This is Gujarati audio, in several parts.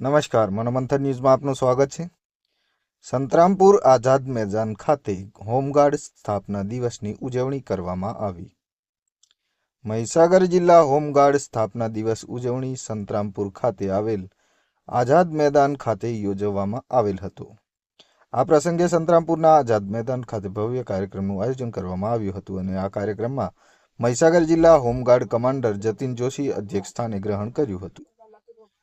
નમસ્કાર, મનોમંથન ન્યૂઝમાં આપનું સ્વાગત છે. સંતરામપુર આઝાદ મેદાન ખાતે હોમગાર્ડ સ્થાપના દિવસની ઉજવણી કરવામાં આવી. મહીસાગર જિલ્લા હોમગાર્ડ સ્થાપના દિવસ ઉજવણી સંતરામપુર ખાતે આવેલ આઝાદ મેદાન ખાતે યોજવામાં આવેલ હતો. આ પ્રસંગે સંતરામપુરના આઝાદ મેદાન ખાતે ભવ્ય કાર્યક્રમનું આયોજન કરવામાં આવ્યું હતું અને આ કાર્યક્રમમાં મહીસાગર જિલ્લા હોમગાર્ડ કમાન્ડર જતીન જોશી અધ્યક્ષ સ્થાને ગ્રહણ કર્યું હતું.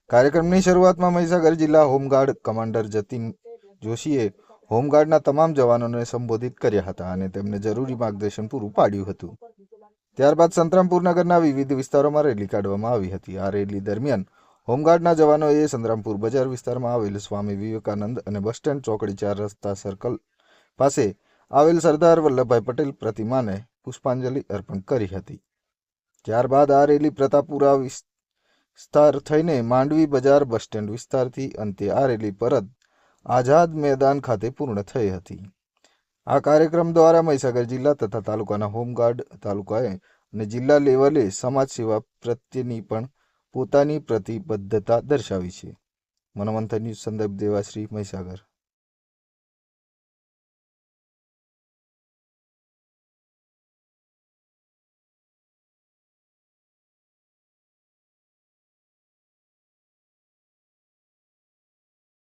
કાર્યક્રમની શરૂઆતમાં મહીસાગર જિલ્લા હોમગાર્ડ કમાન્ડર જતીન જોશીએ હોમગાર્ડના તમામ જવાનોને સંબોધિત કર્યા હતા અને તેમને જરૂરી માર્ગદર્શન પૂરું પાડ્યું હતું. ત્યારબાદ સંતરામપુર નગરના વિવિધ વિસ્તારોમાં રેલી કાઢવામાં આવી હતી. આ રેલી દરમિયાન હોમગાર્ડના જવાનોએ સંતરામપુર બજાર વિસ્તારમાં આવેલ સ્વામી વિવેકાનંદ અને બસ સ્ટેન્ડ ચોકડી ચાર રસ્તા સર્કલ પાસે આવેલ સરદાર વલ્લભભાઈ પટેલ પ્રતિમાને પુષ્પાંજલિ અર્પણ કરી હતી. ત્યારબાદ આ રેલી પ્રતાપપુરા વિસ- વિસ્તાર થઈને માંડવી બજાર બસ સ્ટેન્ડ વિસ્તારથી અંતે આ રેલી પરત આઝાદ મેદાન ખાતે પૂર્ણ થઈ હતી. આ કાર્યક્રમ દ્વારા મહીસાગર જિલ્લા તથા તાલુકાના હોમગાર્ડ તાલુકાએ અને જિલ્લા લેવલે સમાજ સેવા પ્રત્યેની પણ પોતાની પ્રતિબદ્ધતા દર્શાવી છે. મનોમંથન ન્યૂઝ સંદર્ભ દેવાશ્રી મહીસાગર.